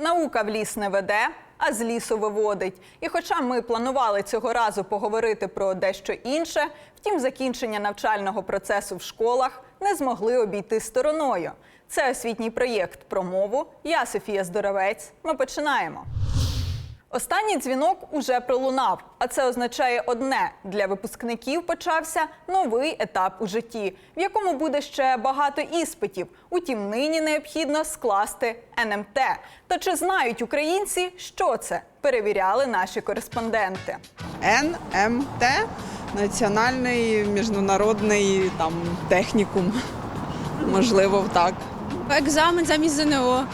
Наука в ліс не веде, а з лісу виводить. І хоча ми планували цього разу поговорити про дещо інше, втім, закінчення навчального процесу в школах не змогли обійти стороною. Це освітній проєкт про мову. Я Софія Здоровець. Ми починаємо. Останній дзвінок уже пролунав, а це означає одне: для випускників почався новий етап у житті, в якому буде ще багато іспитів. Утім, нині необхідно скласти НМТ. Та чи знають українці, що це? Перевіряли наші кореспонденти. НМТ Національний міжнародний там технікум. Можливо, так. Екзамен замість ЗНО.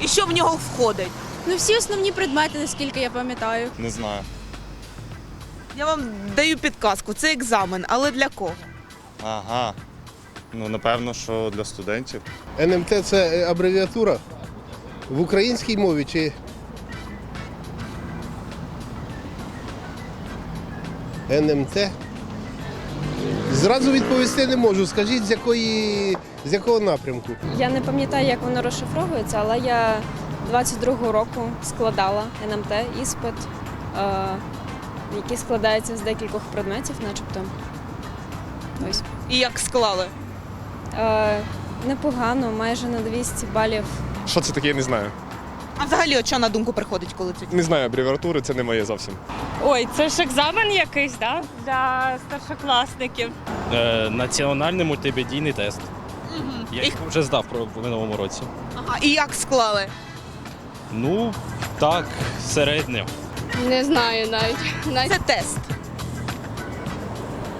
І що в нього входить? Ну всі основні предмети, наскільки я пам'ятаю. Не знаю. Я вам даю підказку. Це екзамен, але для кого? Ага. Ну, напевно, що для студентів. НМТ це е, абревіатура в українській мові чи. НМТ. Зразу відповісти не можу. Скажіть, з якої з якого напрямку? Я не пам'ятаю, як воно розшифровується, але я 22-го року складала НМТ іспит, е, який складається з декількох предметів, начебто. Ось. І як склали? Е, непогано, майже на 200 балів. Що це таке, я не знаю. А взагалі, от що на думку приходить, коли це? Не знаю абревіатури, це не моє зовсім. Ой, це ж екзамен якийсь, да? Для старшокласників. Е, національний мультимедійний тест. Я їх вже здав про- в минулому році. Ага, і як склали? Ну, так, середньо. Не знаю навіть. навіть Це тест.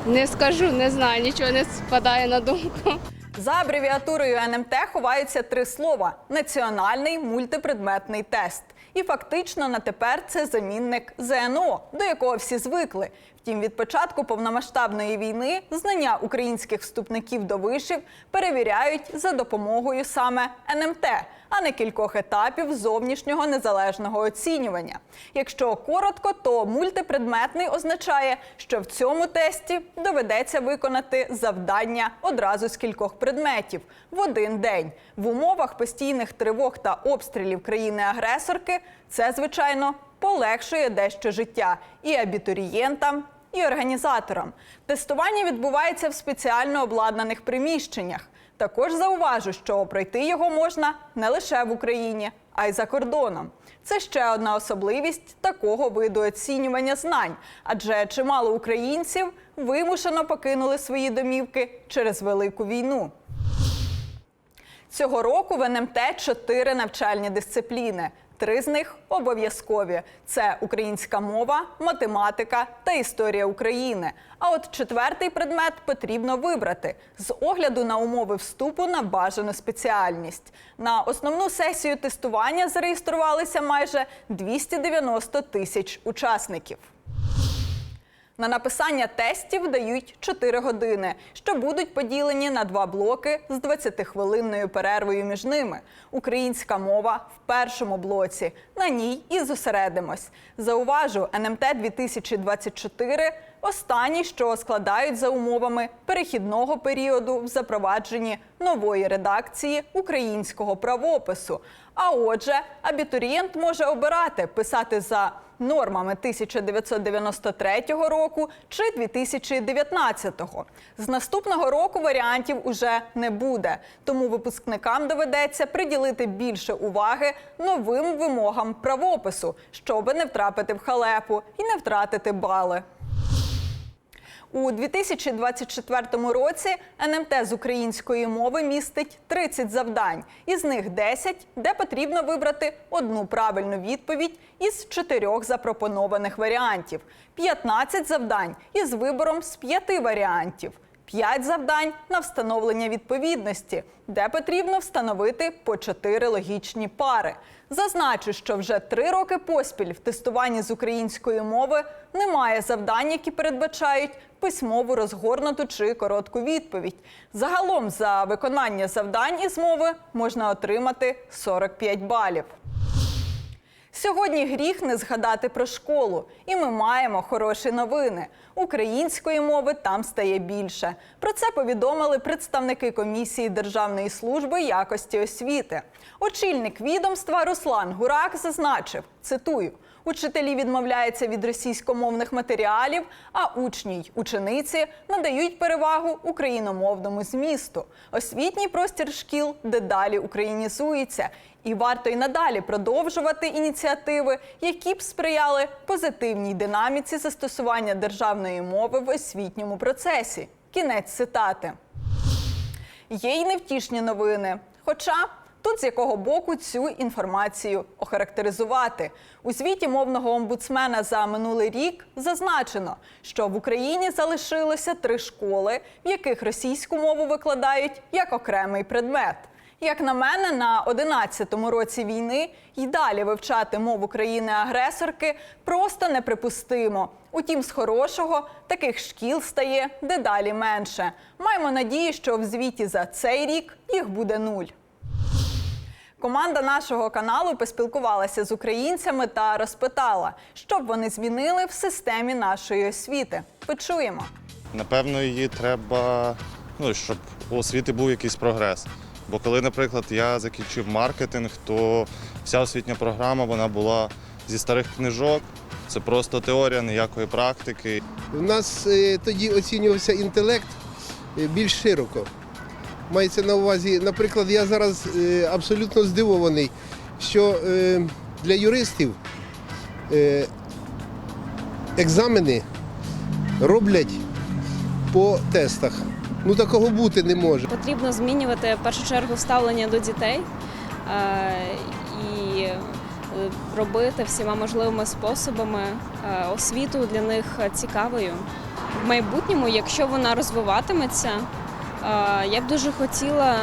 не скажу, не знаю, нічого не спадає на думку. За абревіатурою НМТ ховаються три слова: національний мультипредметний тест. І фактично на тепер це замінник ЗНО, до якого всі звикли. Втім, від початку повномасштабної війни знання українських вступників до вишів перевіряють за допомогою саме НМТ, а не кількох етапів зовнішнього незалежного оцінювання. Якщо коротко, то мультипредметний означає, що в цьому тесті доведеться виконати завдання одразу з кількох предметів в один день. В умовах постійних тривог та обстрілів країни-агресорки це, звичайно, полегшує дещо життя і абітурієнтам, і організаторам. Тестування відбувається в спеціально обладнаних приміщеннях. Також зауважу, що пройти його можна не лише в Україні, а й за кордоном. Це ще одна особливість такого виду оцінювання знань, адже чимало українців вимушено покинули свої домівки через велику війну. Цього року в НМТ чотири навчальні дисципліни. Три з них обов'язкові: це українська мова, математика та історія України. А от четвертий предмет потрібно вибрати з огляду на умови вступу на бажану спеціальність. На основну сесію тестування зареєструвалися майже 290 тисяч учасників. На написання тестів дають 4 години, що будуть поділені на два блоки з 20-хвилинною перервою між ними. Українська мова в першому блоці. На ній і зосередимось. Зауважу, НМТ 2024 – останній, що складають за умовами перехідного періоду в запровадженні нової редакції українського правопису. А отже, абітурієнт може обирати писати за нормами 1993 року чи 2019. З наступного року варіантів уже не буде, тому випускникам доведеться приділити більше уваги новим вимогам правопису, щоби не втрапити в халепу і не втратити бали. У 2024 році НМТ з української мови містить 30 завдань, із них 10, де потрібно вибрати одну правильну відповідь із чотирьох запропонованих варіантів, 15 завдань із вибором з п'яти варіантів. П'ять завдань на встановлення відповідності, де потрібно встановити по чотири логічні пари. Зазначу, що вже три роки поспіль в тестуванні з української мови немає завдань, які передбачають письмову розгорнуту чи коротку відповідь. Загалом за виконання завдань із мови можна отримати 45 балів. Сьогодні гріх не згадати про школу, і ми маємо хороші новини. Української мови там стає більше. Про це повідомили представники комісії Державної служби якості освіти. Очільник відомства Руслан Гурак зазначив: цитую. Учителі відмовляються від російськомовних матеріалів, а учні й учениці надають перевагу україномовному змісту. Освітній простір шкіл дедалі українізується, і варто й надалі продовжувати ініціативи, які б сприяли позитивній динаміці застосування державної мови в освітньому процесі. Кінець цитати. Є й невтішні новини. Хоча тут з якого боку цю інформацію охарактеризувати. У звіті мовного омбудсмена за минулий рік зазначено, що в Україні залишилося три школи, в яких російську мову викладають як окремий предмет. Як на мене, на 11-му році війни й далі вивчати мову країни-агресорки просто неприпустимо. Утім, з хорошого таких шкіл стає дедалі менше. Маємо надію, що в звіті за цей рік їх буде нуль. Команда нашого каналу поспілкувалася з українцями та розпитала, що б вони змінили в системі нашої освіти. Почуємо. Напевно, її треба, ну, щоб у освіти був якийсь прогрес. Бо коли, наприклад, я закінчив маркетинг, то вся освітня програма вона була зі старих книжок. Це просто теорія, ніякої практики. У нас е, тоді оцінювався інтелект е, більш широко. Мається на увазі, наприклад, я зараз е, абсолютно здивований, що е, для юристів е, екзамени роблять по тестах. Ну такого бути не може. Потрібно змінювати в першу чергу ставлення до дітей і робити всіма можливими способами освіту для них цікавою. В майбутньому, якщо вона розвиватиметься, я б дуже хотіла.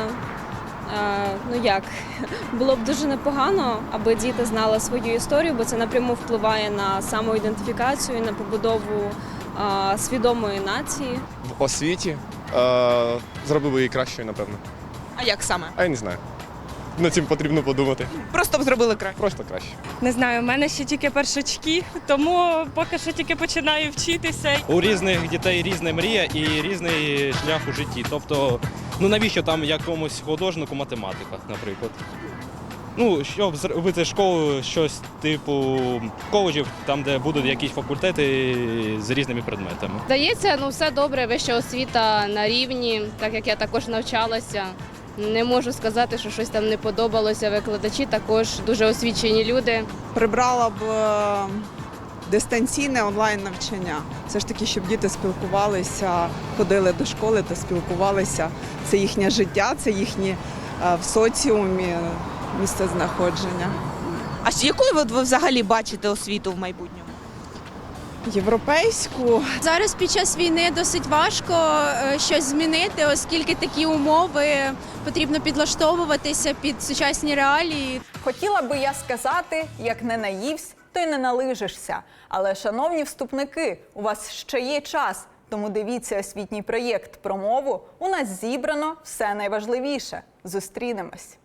Ну як було б дуже непогано, аби діти знали свою історію, бо це напряму впливає на самоідентифікацію, на побудову свідомої нації. В освіті зробив би її кращою, напевно. А як саме? А я не знаю. Над цим потрібно подумати. Просто б зробили краще. Просто краще. Не знаю, у мене ще тільки першачки, тому поки що тільки починаю вчитися. У різних дітей різна мрія і різний шлях у житті. Тобто, ну навіщо там якомусь художнику математика, наприклад? Ну, щоб зробити школу, щось типу коледжів, там, де будуть якісь факультети з різними предметами. Здається, ну все добре, вища освіта на рівні, так як я також навчалася. Не можу сказати, що щось там не подобалося. Викладачі також дуже освічені люди. Прибрала б е, дистанційне онлайн навчання. Все ж таки, щоб діти спілкувалися, ходили до школи та спілкувалися. Це їхнє життя, це їхнє е, в соціумі місце знаходження. А ж якою ви взагалі бачите освіту в майбутньому? Європейську Зараз під час війни досить важко е, щось змінити, оскільки такі умови потрібно підлаштовуватися під сучасні реалії. Хотіла би я сказати, як не наївсь, то й не налижишся. Але, шановні вступники, у вас ще є час. Тому дивіться освітній проєкт про мову. У нас зібрано все найважливіше. Зустрінемось.